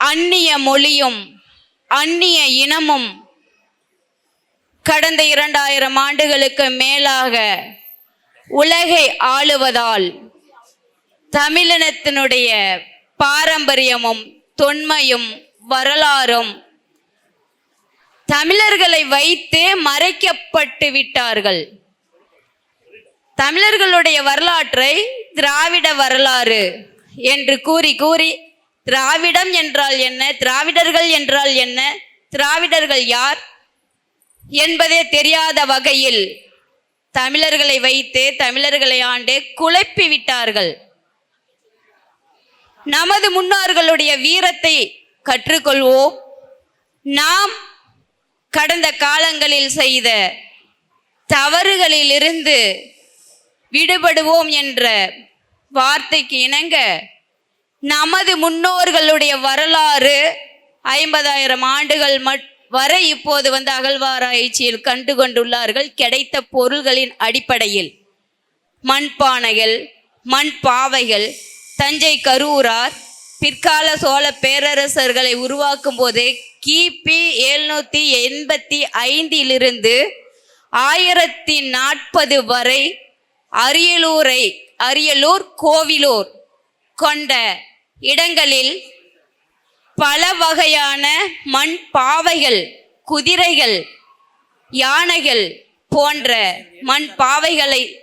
அந்நிய மொழியும் அந்நிய இனமும் கடந்த இரண்டாயிரம் ஆண்டுகளுக்கு மேலாக உலகை ஆளுவதால் தமிழினத்தினுடைய பாரம்பரியமும் தொன்மையும் வரலாறும் தமிழர்களை வைத்தே மறைக்கப்பட்டு விட்டார்கள் தமிழர்களுடைய வரலாற்றை திராவிட வரலாறு என்று கூறி கூறி திராவிடம் என்றால் என்ன திராவிடர்கள் என்றால் என்ன திராவிடர்கள் யார் என்பதே தெரியாத வகையில் தமிழர்களை வைத்து தமிழர்களை ஆண்டு குழப்பி விட்டார்கள் நமது முன்னோர்களுடைய வீரத்தை கற்றுக்கொள்வோம். நாம் கடந்த காலங்களில் செய்த தவறுகளிலிருந்து விடுபடுவோம் என்ற வார்த்தைக்கு இணங்க நமது முன்னோர்களுடைய வரலாறு ஐம்பதாயிரம் ஆண்டுகள் மட் வரை இப்போது வந்து அகழ்வாராய்ச்சியில் கண்டு கொண்டுள்ளார்கள் கிடைத்த பொருள்களின் அடிப்படையில் மண்பானைகள் மண் பாவைகள் தஞ்சை கரூரார் பிற்கால சோழ பேரரசர்களை உருவாக்கும் போது கிபி எழுநூத்தி எண்பத்தி ஐந்திலிருந்து ஆயிரத்தி நாற்பது வரை அரியலூரை அரியலூர் கோவிலூர் கொண்ட இடங்களில் பல வகையான மண் பாவைகள் குதிரைகள் யானைகள் போன்ற மண் பாவைகளை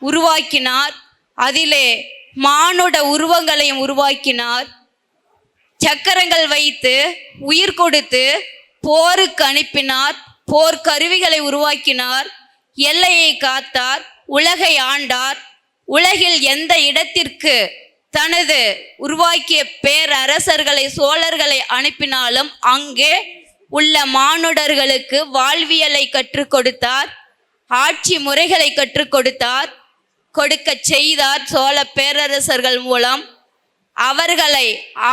உருவாக்கினார். அதிலே மானுட உருவங்களையும் உருவாக்கினார். சக்கரங்கள் வைத்து உயிர் கொடுத்து போருக்கு அனுப்பினார். போர் கருவிகளை உருவாக்கினார். எல்லையை காத்தார். உலகை ஆண்டார். உலகில் எந்த இடத்திற்கு தனது உருவாக்கிய பேரரசர்களை சோழர்களை அனுப்பினாலும் அங்கே உள்ள மானுடர்களுக்கு வாழ்வியலை கற்றுக் கொடுத்தார். ஆட்சி முறைகளை கற்றுக் கொடுத்தார். கொடுக்க செய்தார் சோழ பேரரசர்கள் மூலம். அவர்களை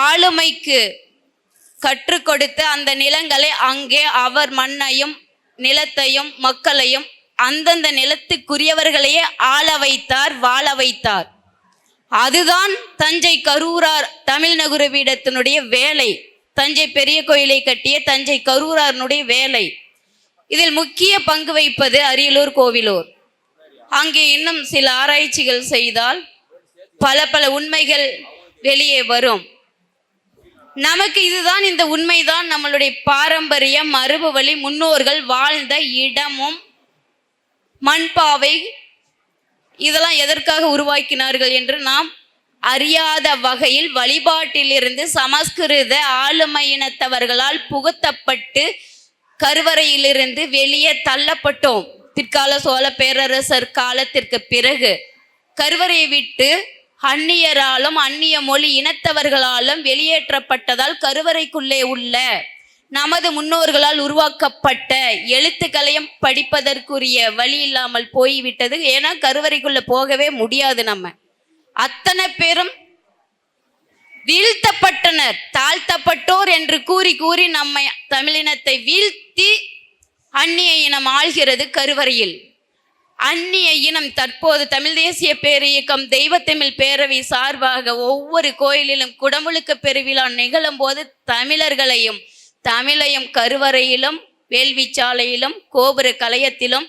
ஆளுமைக்கு கற்றுக் கொடுத்து அந்த நிலங்களை அங்கே அவர் மண்ணையும் நிலத்தையும் மக்களையும் அந்தந்த நிலத்துக்குரியவர்களையே ஆள வைத்தார் வாழ வைத்தார். அதுதான் தஞ்சை கரூரார் தமிழ் நகுர பீடத்தினுடைய வேலை. தஞ்சை பெரிய கோயிலை கட்டிய தஞ்சை கரூராரனுடைய வேலை. இதில் முக்கிய பங்கு வைப்பது அரியலூர் கோவிலூர். அங்கே இன்னும் சில ஆராய்ச்சிகள் செய்தால் பல பல உண்மைகள் வெளியே வரும். நமக்கு இதுதான் இந்த உண்மைதான். நம்மளுடைய பாரம்பரிய மரபு வழி முன்னோர்கள் வாழ்ந்த இடமும் மண்பாவை இதெல்லாம் எதற்காக உருவாக்கினார்கள் என்று நாம் அறியாத வகையில் வழிபாட்டிலிருந்து சமஸ்கிருத ஆளுமையினத்தவர்களால் புகுத்தப்பட்டு கருவறையிலிருந்து வெளியே தள்ளப்பட்டோம். பிற்கால சோழ பேரரசர் காலத்திற்கு பிறகு கருவறையை விட்டு அந்நியராலும் அந்நிய மொழி இனத்தவர்களாலும் வெளியேற்றப்பட்டதால் கருவறைக்குள்ளே உள்ள நமது முன்னோர்களால் உருவாக்கப்பட்ட எழுத்துக்களையும் படிப்பதற்குரிய வழி இல்லாமல் போய்விட்டது. ஏன்னா கருவறைக்குள்ள போகவே முடியாது நம்ம. அத்தனை பேரும் வீழ்த்தப்பட்டனர். தாழ்த்தப்பட்டோர் என்று கூறி கூறி நம்மை தமிழினத்தை வீழ்த்தி அந்நிய இனம் ஆள்கிறது கருவறையில். அந்நிய இனம் தற்போது தமிழ் தேசிய பேரியக்கம் தெய்வத்தமிழ் பேரவை சார்பாக ஒவ்வொரு கோயிலிலும் குடமுழுக்க பெருவிழா நிகழும் போது தமிழர்களையும் தமிழையும் கருவறையிலும் வேள்விச்சாலையிலும் கோபுர கலையத்திலும்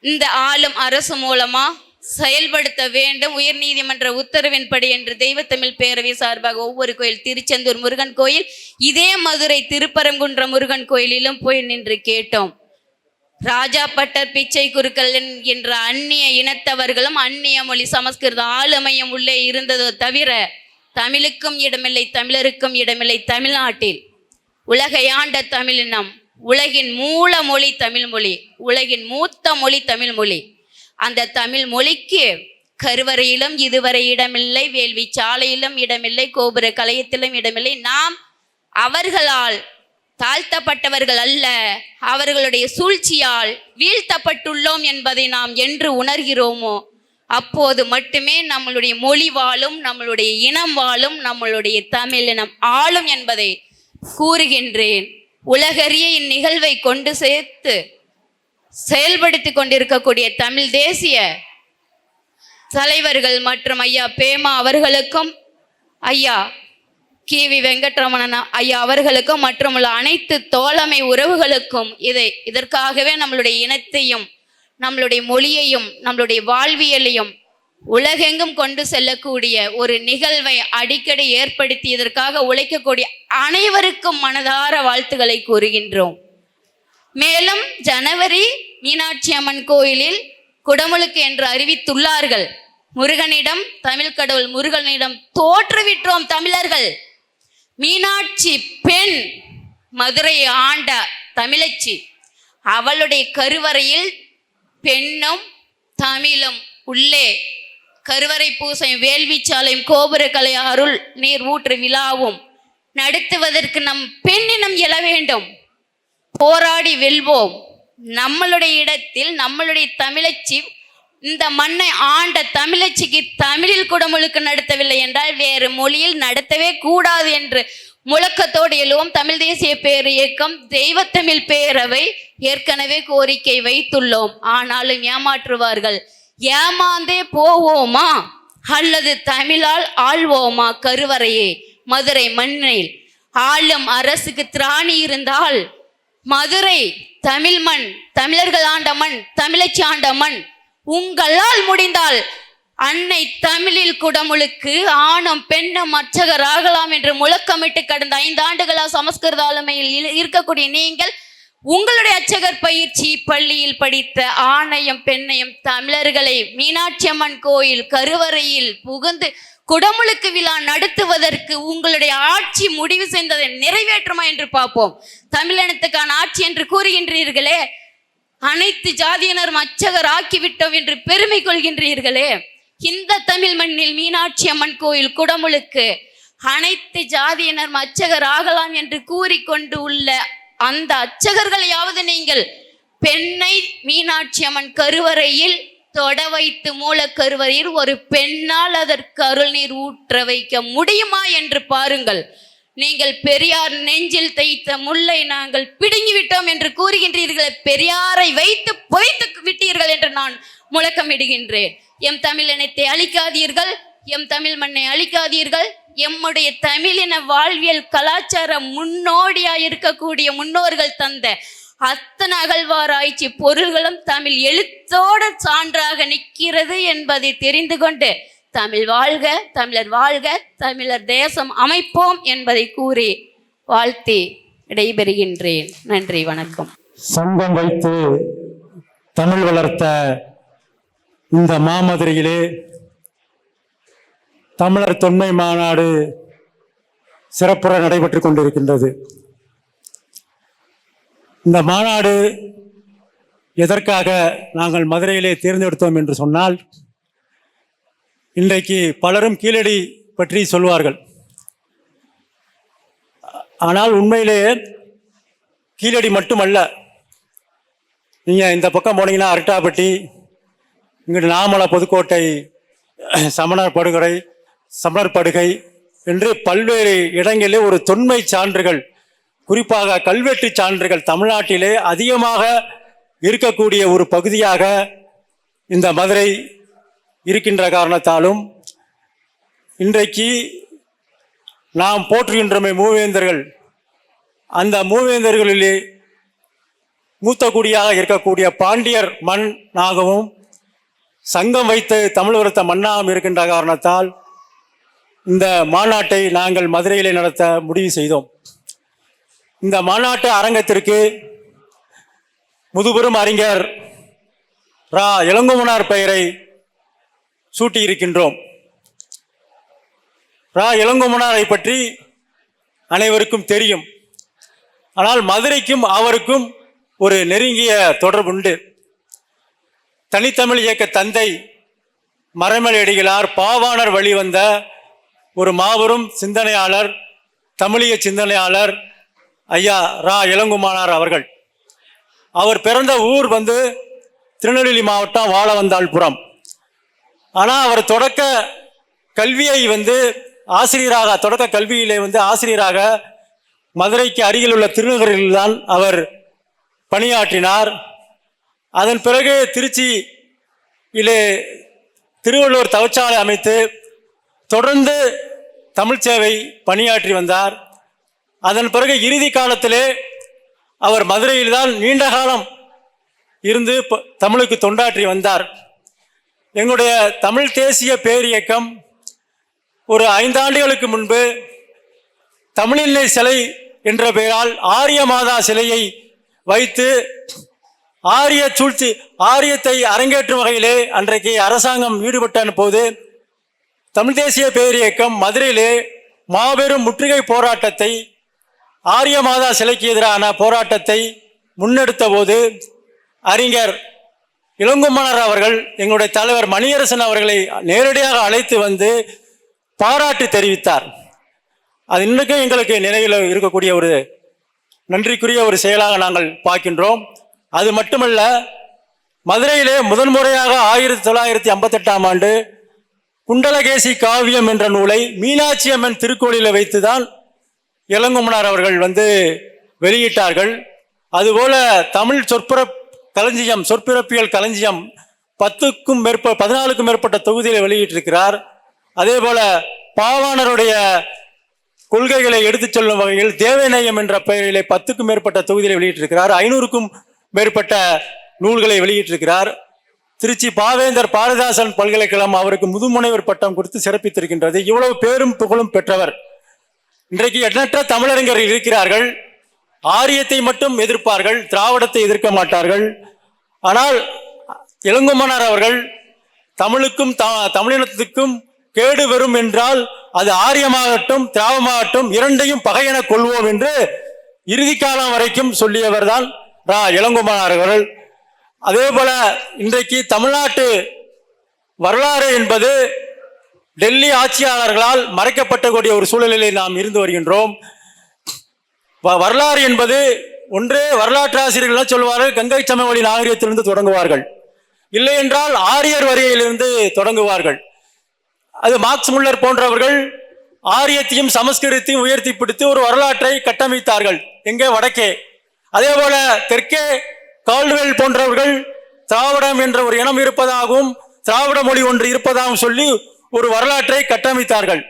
இந்த ஆளும் அரசு மூலமா செயல்படுத்த வேண்டும். உயர் நீதிமன்ற உத்தரவின்படி என்று தெய்வத்தமிழ் பேரவை சார்பாக ஒவ்வொரு கோயில் திருச்செந்தூர் முருகன் கோயில் இதே மதுரை திருப்பரங்குன்ற முருகன் கோயிலிலும் போய் நின்று கேட்டோம். ராஜா பட்டர் பிச்சை குருக்கள் என்கின்ற அந்நிய இனத்தவர்களும் அந்நிய மொழி சமஸ்கிருத ஆளுமையும் உள்ளே இருந்ததோ தவிர தமிழுக்கும் இடமில்லை தமிழருக்கும் இடமில்லை தமிழ்நாட்டில். உலகை ஆண்ட தமிழினம் உலகின் மூல மொழி தமிழ் மொழி உலகின் மூத்த மொழி தமிழ் மொழி. அந்த தமிழ் மொழிக்கு கருவறையிலும் இதுவரை இடமில்லை வேள்வி சாலையிலும் இடமில்லை கோபுர கலையத்திலும் இடமில்லை. நாம் அவர்களால் தாழ்த்தப்பட்டவர்கள் அல்ல அவர்களுடைய சூழ்ச்சியால் வீழ்த்தப்பட்டுள்ளோம் என்பதை நாம் என்று உணர்கிறோமோ அப்போது மட்டுமே நம்மளுடைய மொழி வாழும் நம்மளுடைய இனம் வாழும் நம்மளுடைய தமிழினம் ஆளும் என்பதை கூறுகின்றேன். உலகறிய இந்நிகழ்வை கொண்டு சேர்த்து செயல்படுத்தி கொண்டிருக்கக்கூடிய தமிழ் தேசிய தலைவர்கள் மற்றும் ஐயா பேமா அவர்களுக்கும் ஐயா கே வி வெங்கட்ரமணன் ஐயா அவர்களுக்கும் மற்றும் உள்ள அனைத்து தோழமை உறவுகளுக்கும் இதை இதற்காகவே நம்மளுடைய இனத்தையும் நம்மளுடைய மொழியையும் நம்மளுடைய வாழ்வியலையும் உலகெங்கும் கொண்டு செல்லக்கூடிய ஒரு நிகழ்வை அடிக்கடி ஏற்படுத்தி இதற்காக உழைக்கக்கூடிய அனைவருக்கும் மனதார வாழ்த்துக்களை கூறுகின்றோம். மேலும் ஜனவரி மீனாட்சி அம்மன் கோயிலில் குடமுழுக்கு என்று அறிவித்துள்ளார்கள். முருகனிடம் தமிழ் கடவுள் முருகனிடம் தோற்றுவிட்டோம் தமிழர்கள். மீனாட்சி பெண் மதுரையை ஆண்ட தமிழச்சி. அவளுடைய கருவறையில் பெண்ணும் தமிழும் உள்ளே. கருவறை பூசையும் வேள்விச்சாலையும் கோபுரக்கலை அருள் நீர் ஊற்று விழாவும். நடத்துவதற்கு நம் பெண்ணினம் எழ வேண்டும். போராடி வெல்வோம். நம்மளுடைய இடத்தில் நம்மளுடைய தமிழச்சி இந்த மண்ணை ஆண்ட தமிழச்சிக்கு தமிழில் குடமுழுக்கு நடத்தவில்லை என்றால் வேறு மொழியில் நடத்தவே கூடாது என்று முழக்கத்தோடு எழுவோம். தமிழ் தேசிய பேர் இயக்கம் தெய்வத்தமிழ் பேரவை ஏற்கனவே கோரிக்கை வைத்துள்ளோம். ஆனாலும் ஏமாற்றுவார்கள். ஏமாந்தே போவோமா? அல்லது தமிழால் ஆள்வோமா கருவறையே? மதுரை மண்ணில் ஆளும் அரசுக்கு திராணி இருந்தால் மதுரை தமிழ் மண் தமிழர்கள் ஆண்ட மண் தமிழச்சி ஆண்ட மண் உங்களால் முடிந்தால் அன்னை தமிழில் குடமுழுக்கு ஆணும் பெண்ணும் அர்ச்சகர் ஆகலாம் என்று முழக்கமிட்டு கடந்த ஐந்து ஆண்டுகளா சமஸ்கிருத ஆளுமையில் இருக்கக்கூடிய நீங்கள் உங்களுடைய அர்ச்சகர் பயிற்சி பள்ளியில் படித்த ஆணையம் பெண்ணையும் தமிழர்களை மீனாட்சி அம்மன் கோயில் கருவறையில் புகுந்து குடமுழுக்கு விழா நடத்துவதற்கு உங்களுடைய ஆட்சி முடிவு செய்ததை நிறைவேற்றுமா என்று பார்ப்போம். தமிழினத்துக்கான ஆட்சி என்று கூறுகின்றீர்களே அனைத்து ஜாதியினர் அச்சகர் ஆக்கிவிட்டோம் என்று பெருமை கொள்கின்றீர்களே. இந்த தமிழ் மண்ணில் மீனாட்சி அம்மன் கோயில் குடமுழுக்கு அனைத்து ஜாதியினர் அச்சகர் ஆகலாம் என்று கூறிக்கொண்டு உள்ள அந்த அச்சகர்களையாவது நீங்கள் பெண்ணை மீனாட்சி அம்மன் கருவறையில் தொட வைத்து மூல கருவறையில் ஒரு பெண்ணால் அதற்கு அருள் நீர் ஊற்ற வைக்க முடியுமா என்று பாருங்கள். நீங்கள் பெரியார் நெஞ்சில் தைத்த முல்லை நாங்கள் பிடுங்கி விட்டோம் என்று கூறுகின்றீர்களே பெரியாரை வைத்து பொய்த்து விட்டீர்கள் என்று நான் முழக்கமிடுகின்றேன். எம் தமிழ் இனத்தை அழிக்காதீர்கள் எம் தமிழ் மண்ணை அழிக்காதீர்கள் எம்முடைய தமிழின வாழ்வியல் கலாச்சார முன்னோடியாய் இருக்கக்கூடிய முன்னோர்கள் தந்த அத்தனை அகழ்வாராய்ச்சி பொருள்களும் தமிழ் எழுத்தோடு சான்றாக நிற்கிறது என்பதை தெரிந்து கொண்டு தமிழ் வாழ்க தமிழர் வாழ்க தமிழர் தேசம் அமைப்போம் என்பதை கூறி வாழ்த்தி விடைபெறுகின்றேன். நன்றி வணக்கம். சங்கம் வைத்து தமிழ் வளர்த்த இந்த மாமதுரையிலே தமிழர் தொன்மை மாநாடு சிறப்புற நடைபெற்றுக் கொண்டிருக்கின்றது. இந்த மாநாடு எதற்காக நாங்கள் மதுரையிலே தேர்ந்தெடுத்தோம் என்று சொன்னால் இன்றைக்கு பலரும் கீழடி பற்றி சொல்வார்கள். ஆனால் உண்மையிலேயே கீழடி மட்டுமல்ல. நீங்கள் இந்த பக்கம் போனீங்கன்னா அரட்டாப்பட்டி இங்கிட்டு நாமலை புதுக்கோட்டை சமணர் படுகொலை சமணர் படுகை என்று பல்வேறு இடங்களிலே ஒரு தொன்மை சான்றுகள் குறிப்பாக கல்வெட்டு சான்றுகள் தமிழ்நாட்டிலே அதிகமாக இருக்கக்கூடிய ஒரு பகுதியாக இந்த மதுரை இருக்கின்ற காரணத்தாலும் இன்றைக்கு நாம் போற்றுகின்றமை மூவேந்தர்கள். அந்த மூவேந்தர்களிலே மூத்த குடியாக இருக்கக்கூடிய பாண்டியர் மண்ணாகவும் சங்கம் வைத்து தமிழ் வருத்த மண்ணாகவும் இருக்கின்ற காரணத்தால் இந்த மாநாட்டை நாங்கள் மதுரையிலே நடத்த முடிவு செய்தோம். இந்த மாநாட்டு அரங்கத்திற்கு முதுபெரும் அறிஞர் ரா. இளங்குமனார் பெயரை சூட்டியிருக்கின்றோம். ரா. இளங்குமனாரை பற்றி அனைவருக்கும் தெரியும். ஆனால் மதுரைக்கும் அவருக்கும் ஒரு நெருங்கிய தொடர்பு உண்டு தனித்தமிழ் இயக்க தந்தை மறைமலையடிகளார் பாவாணர் வழிவந்த ஒரு மாபெரும் சிந்தனையாளர் தமிழிய சிந்தனையாளர் ஐயா ரா. இளங்குமானார் அவர்கள். அவர் பிறந்த ஊர் வந்து திருநெல்வேலி மாவட்டம் வாழவந்தாள்புரம். ஆனால் அவர் தொடக்க கல்வியை வந்து ஆசிரியராக தொடக்க கல்வியிலே வந்து ஆசிரியராக மதுரைக்கு அருகில் உள்ள திருநகரில்தான் அவர் பணியாற்றினார். அதன் பிறகு திருச்சியிலே திருவள்ளுவர் தவச்சாலை அமைத்து தொடர்ந்து தமிழ் சேவை பணியாற்றி வந்தார். அதன் பிறகு இறுதி காலத்திலே அவர் மதுரையில்தான் நீண்ட காலம் இருந்து ப- தமிழுக்கு தொண்டாற்றி வந்தார். எங்களுடைய தமிழ் தேசிய பேரியக்கம் ஒரு ஐந்தாண்டுகளுக்கு முன்பு தமிழில்லை சிலை என்ற பெயரால் ஆரிய மாதா சிலையை வைத்து ஆரிய சூழ்ச்சி ஆரியத்தை அரங்கேற்றும் வகையிலே அன்றைக்கு அரசாங்கம் ஈடுபட்ட போது தமிழ் தேசிய பேரியக்கம் மதுரையிலே மாபெரும் முற்றுகை போராட்டத்தை ஆரிய மாதா சிலைக்கு எதிரான போராட்டத்தை முன்னெடுத்த போது அறிஞர் இளங்குமணர் அவர்கள் எங்களுடைய தலைவர் மணியரசன் அவர்களை நேரடியாக அழைத்து வந்து பாராட்டு தெரிவித்தார். அது இன்றைக்கும் எங்களுக்கு நினைவில் இருக்கக்கூடிய ஒரு நன்றிக்குரிய ஒரு செயலாக நாங்கள் பார்க்கின்றோம். அது மட்டுமல்ல மதுரையிலே முதன்முறையாக ஆயிரத்தி தொள்ளாயிரத்தி ஐம்பத்தெட்டாம் ஆண்டு குண்டலகேசி காவியம் என்ற நூலை மீனாட்சி அம்மன் திருக்கோயிலில் வைத்துதான் இளங்குமனார் அவர்கள் வந்து வெளியிட்டார்கள். அதுபோல தமிழ் சொற்புற களஞ்சியம் சொற்பிறப்பியல் களஞ்சியம் பத்துக்கும் மேற்ப பதினாலுக்கும் மேற்பட்ட தொகுதியில் வெளியிட்டிருக்கிறார். அதே போல பாவாணருடைய கொள்கைகளை எடுத்துச் செல்லும் வகையில் தேவநேயம் என்ற பெயரிலே பத்துக்கும் மேற்பட்ட தொகுதிகளை வெளியிட்டிருக்கிறார். ஐநூறுக்கும் மேற்பட்ட நூல்களை வெளியிட்டிருக்கிறார். திருச்சி பாவேந்தர் பாரதிதாசன் பல்கலைக்கழகம் அவருக்கு முதுமுனைவர் பட்டம் கொடுத்து சிறப்பித்திருக்கின்றது. இவ்வளவு பேரும் புகழும் பெற்றவர். இன்றைக்கு எண்ணற்ற தமிழறிஞர்கள் இருக்கிறார்கள். ஆரியத்தை மட்டும் எதிர்ப்பார்கள் திராவிடத்தை எதிர்க்க மாட்டார்கள். ஆனால் இளங்குமனார் அவர்கள் தமிழுக்கும் த- தமிழினத்துக்கும் கேடு வரும் என்றால் அது ஆரியமாகட்டும் திராவமாகட்டும் இரண்டையும் பகையென கொள்வோம் என்று இறுதி காலம் வரைக்கும் சொல்லியவர்தான் ரா இளங்குமனார் அவர்கள். அதே போல இன்றைக்கு தமிழ்நாட்டு வரலாறு என்பது டெல்லி ஆட்சியாளர்களால் மறைக்கப்பட்டக்கூடிய ஒரு சூழலில் நாம் இருந்து வருகின்றோம். வரலாறு என்பது ஒன்றே வரலாற்று சொல்வார்கள் கங்கை சமவெளி நாகரிகத்திலிருந்து தொடங்குவார்கள். இல்லை என்றால் ஆரியர் வரியிலிருந்து தொடங்குவார்கள். அது மார்க்ஸ் முல்லர் போன்றவர்கள் ஆரியத்தையும் சமஸ்கிருதத்தையும் உயர்த்தி பிடித்து ஒரு வரலாற்றை கட்டமைத்தார்கள் எங்கே? வடக்கே. அதே போல தெற்கே கால்வெல் போன்றவர்கள் திராவிடம் என்ற ஒரு இனம் இருப்பதாகவும் திராவிட மொழி ஒன்று இருப்பதாகவும் சொல்லி ஒரு வரலாற்றை கட்டமைத்தார்கள்.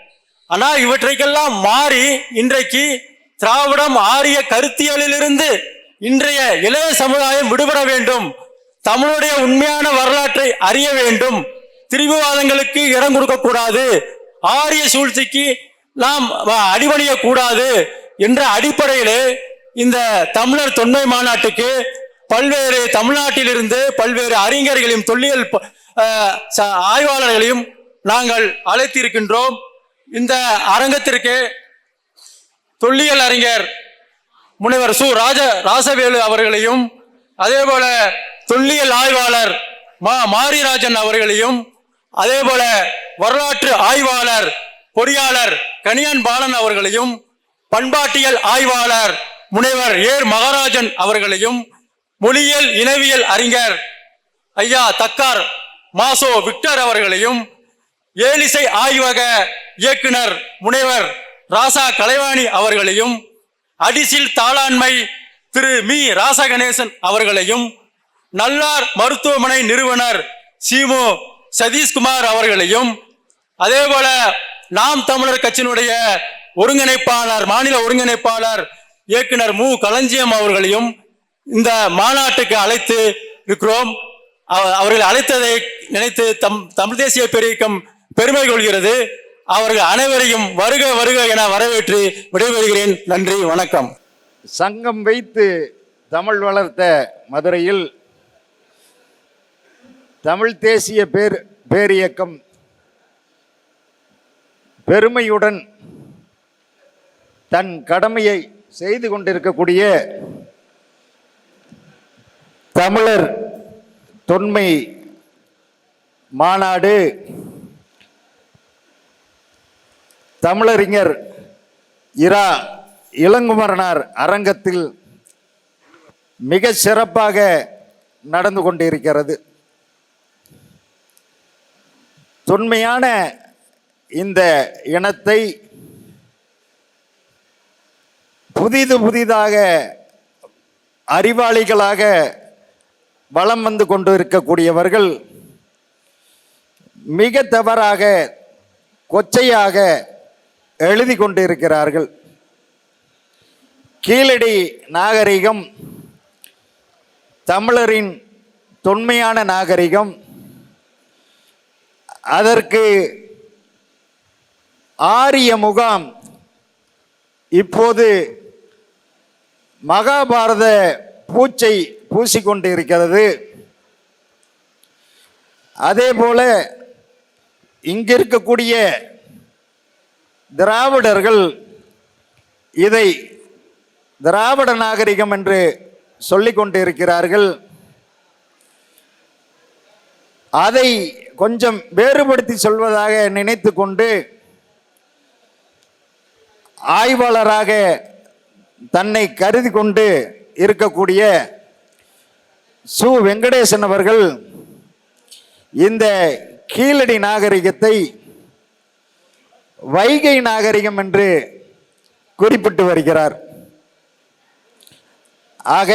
ஆனால் இவற்றைக்கெல்லாம் மாறி இன்றைக்கு திராவிடம் ஆரிய கருத்தியலிலிருந்து இன்றைய இளைய சமுதாயம் விடுபட வேண்டும். தமிழுடைய உண்மையான வரலாற்றை அறிய வேண்டும். திரிபுவாதங்களுக்கு இடம் கொடுக்க கூடாது. ஆரிய சூழ்ச்சிக்கு நாம் அடிபணிய கூடாது என்ற அடிப்படையிலே இந்த தமிழர் தொன்மை மாநாட்டுக்கு பல்வேறு தமிழ்நாட்டிலிருந்து பல்வேறு அறிஞர்களையும் தொல்லியல் ஆய்வாளர்களையும் நாங்கள் அழைத்திருக்கின்றோம். இந்த அரங்கத்திற்கு தொல்லியல் அறிஞர் முனைவர் சு. ராஜ ராசவேலு அவர்களையும் அதே போல தொல்லியல் ஆய்வாளர் மா. மாரிராஜன் அவர்களையும் அதே போல வரலாற்று ஆய்வாளர் பொறியாளர் கனியன் பாலன் அவர்களையும் பண்பாட்டியல் ஆய்வாளர் முனைவர் ஏர் மகாராஜன் அவர்களையும் மொழியியல் இனவியல் அறிஞர் ஐயா தக்கார் மாசோ விக்டர் அவர்களையும் ஏலிசை ஆய்வக இயக்குனர் முனைவர் ராசா கலைவாணி அவர்களையும் அடிசில் தாளாண்மை திரு ராசா ராசகணேசன் அவர்களையும் நல்லார் மருத்துவமனை நிறுவனர் சிமு சதீஷ்குமார் அவர்களையும் அதே போல நாம் தமிழர் கட்சியினுடைய ஒருங்கிணைப்பாளர் மாநில ஒருங்கிணைப்பாளர் இயக்குனர் மு. களஞ்சியம் அவர்களையும் இந்த மாநாட்டுக்கு அழைத்து இருக்கிறோம். அவ- அவர்கள் அழைத்ததை நினைத்து தம் தமிழ் தேசிய பேரியக்கம் பெருமை கொள்கிறது. அவர்கள் அனைவரையும் வருக வருக என வரவேற்று விடைபெறுகிறேன். நன்றி வணக்கம். சங்கம் வைத்து தமிழ் வளர்த்த மதுரையில் தமிழ் தேசிய பேர் பேரியக்கம் பெருமையுடன் தன் கடமையை செய்து கொண்டிருக்கக்கூடிய தமிழர் தொன்மை மாநாடு தமிழறிஞர் இரா இளங்குமரனார் அரங்கத்தில் மிக சிறப்பாக நடந்து கொண்டிருக்கிறது. தொன்மையான இந்த இனத்தை புதிது புதிதாக அறிவாளிகளாக வலம் வந்து கொண்டு இருக்கக்கூடியவர்கள் மிக தவறாக கொச்சையாக எழுதி கொண்டிருக்கிறார்கள் கீழடி நாகரிகம் தமிழரின் தொன்மையான நாகரிகம் அதற்கு ஆரிய முகாம் இப்போது மகாபாரத பூச்சை பூசிக்கொண்டு இருக்கிறது அதே போல இங்கிருக்கக்கூடிய திராவிடர்கள் இதை திராவிட நாகரிகம் என்று சொல்லிக் கொண்டிருக்கிறார்கள். அதை கொஞ்சம் வேறுபடுத்தி சொல்வதாக நினைத்து கொண்டு ஆய்வாளராக தன்னை கருதி கொண்டு இருக்கக்கூடிய சு. வெங்கடேசன் அவர்கள் இந்த கீழடி நாகரிகத்தை வைகை நாகரிகம் என்று குறிப்பிட்டு வருகிறார். ஆக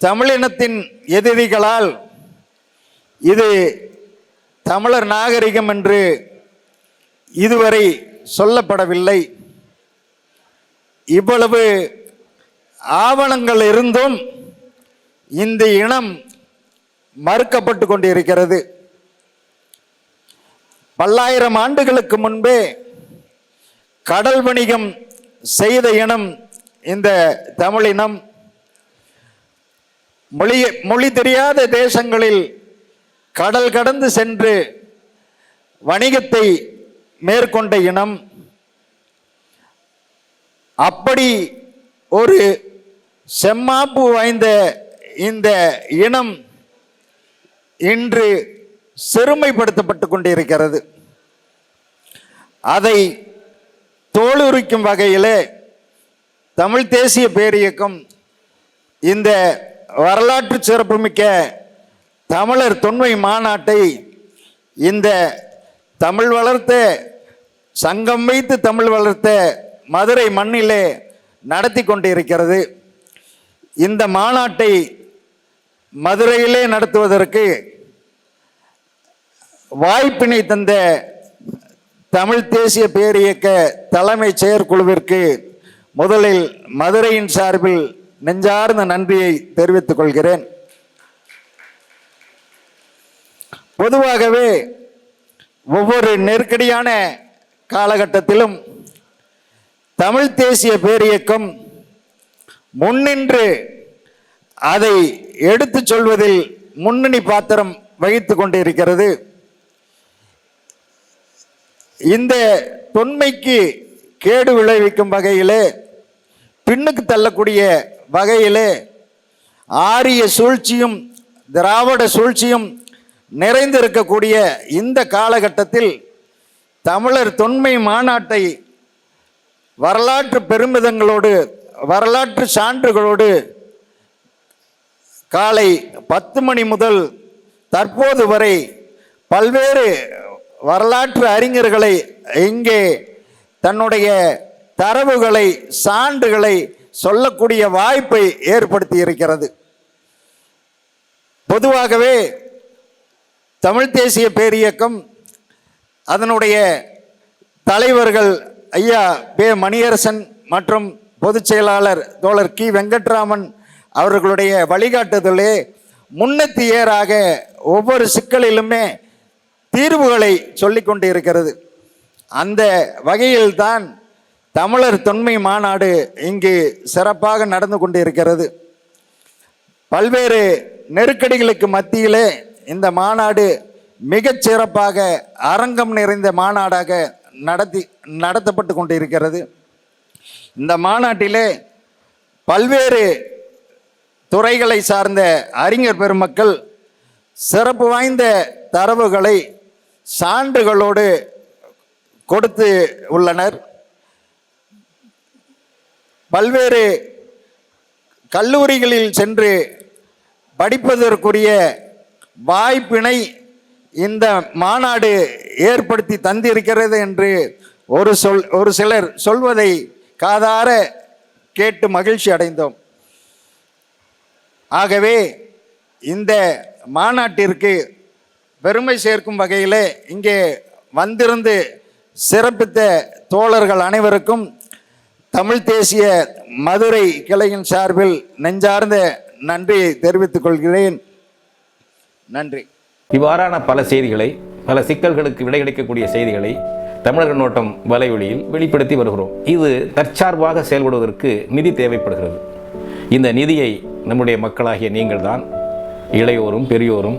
தமிழினத்தின் எதிரிகளால் இது தமிழர் நாகரிகம் என்று இதுவரை சொல்லப்படவில்லை. இவ்வளவு ஆவணங்கள் இருந்தும் இந்த இனம் மறுக்கப்பட்டு கொண்டிருக்கிறது. பல்லாயிரம் ஆண்டுகளுக்கு முன்பே கடல் வணிகம் செய்த இனம் இந்த தமிழினம். மொழி மொழி தெரியாத தேசங்களில் கடல் கடந்து சென்று வணிகத்தை மேற்கொண்ட இனம். அப்படி ஒரு செம்மாப்பு வாய்ந்த இந்த இனம் இன்று சிறுமைப்படுத்தப்பட்டு கொண்டிருக்கிறது. அதை தோலுரிக்கும் வகையிலே தமிழ் தேசிய பேரியக்கம் இந்த வரலாற்று சிறப்புமிக்க தமிழர் தொன்மை மாநாட்டை இந்த தமிழ் வளர்த்த சங்கம் வைத்து தமிழ் வளர்த்த மதுரை மண்ணிலே நடத்தி கொண்டிருக்கிறது. இந்த மாநாட்டை மதுரையிலே நடத்துவதற்கு வாய்ப்பினை தந்த தமிழ் தேசிய பேரியக்க தலைமை செயற்குழுவிற்கு முதலில் மதுரையின் சார்பில் நெஞ்சார்ந்த நன்றியை தெரிவித்துக் கொள்கிறேன். பொதுவாகவே ஒவ்வொரு நெருக்கடியான காலகட்டத்திலும் தமிழ் தேசிய பேரியக்கம் முன்னின்று அதை எடுத்துச் சொல்வதில் முன்னணி பாத்திரம் வகித்து கொண்டிருக்கிறது. இந்த தொன்மைக்கு கேடு விளைவிக்கும் வகையிலே பின்னுக்கு தள்ளக்கூடிய வகையிலே ஆரிய சூழ்ச்சியும் திராவிட சூழ்ச்சியும் நிறைந்திருக்கக்கூடிய இந்த காலகட்டத்தில் தமிழர் தொன்மை மாநாட்டை வரலாற்று பெருமிதங்களோடு வரலாற்று சான்றுகளோடு காலை பத்து மணி முதல் தற்போது வரை பல்வேறு வரலாற்று அறிஞர்களை இங்கே தன்னுடைய தரவுகளை சான்றுகளை சொல்லக்கூடிய வாய்ப்பை ஏற்படுத்தி இருக்கிறது. பொதுவாகவே தமிழ் தேசிய பேரியக்கம் அதனுடைய தலைவர்கள் ஐயா பே மணியரசன் மற்றும் பொதுச் செயலாளர் தோழர் கி. வெங்கட்ராமன் அவர்களுடைய வழிகாட்டுதலே முன்னத்தியராக ஒவ்வொரு சிக்கலிலுமே தீர்வுகளை சொல்லி கொண்டு இருக்கிறது அந்த வகையில்தான் தமிழர் தொன்மை மாநாடு இங்கு சிறப்பாக நடந்து கொண்டிருக்கிறது. பல்வேறு நெருக்கடிகளுக்கு மத்தியிலே இந்த மாநாடு மிகச் சிறப்பாக அரங்கம் நிறைந்த மாநாடாக நடத்தி நடத்தப்பட்டு கொண்டிருக்கிறது. இந்த மாநாட்டிலே பல்வேறு துறைகளை சார்ந்த அறிஞர் பெருமக்கள் சிறப்பு வாய்ந்த தரவுகளை சான்றுகளோடு கொடுத்து உள்ளனர். பல்வேறு கல்லூரிகளில் சென்று படிப்பதற்குரிய வாய்ப்பினை இந்த மாநாடு ஏற்படுத்தி தந்திருக்கிறது என்று ஒரு சொல் ஒரு சிலர் சொல்வதை காதார கேட்டு மகிழ்ச்சி அடைந்தோம். ஆகவே இந்த மாநாட்டிற்கு பெருமை சேர்க்கும் வகையில் இங்கே வந்திருந்து சிறப்பித்த தோழர்கள் அனைவருக்கும் தமிழ் தேசிய மதுரை கிளையின் சார்பில் நெஞ்சார்ந்த நன்றி தெரிவித்துக் கொள்கிறேன். நன்றி. இவ்வாறான பல செய்திகளை பல சிக்கல்களுக்கு விடை கிடைக்கக்கூடிய செய்திகளை தமிழர் நோட்டம் வலைவழியில் வெளிப்படுத்தி வருகிறோம். இது தற்சார்பாக செயல்படுவதற்கு நிதி தேவைப்படுகிறது. இந்த நிதியை நம்முடைய மக்களாகிய நீங்கள்தான் இளையோரும் பெரியோரும்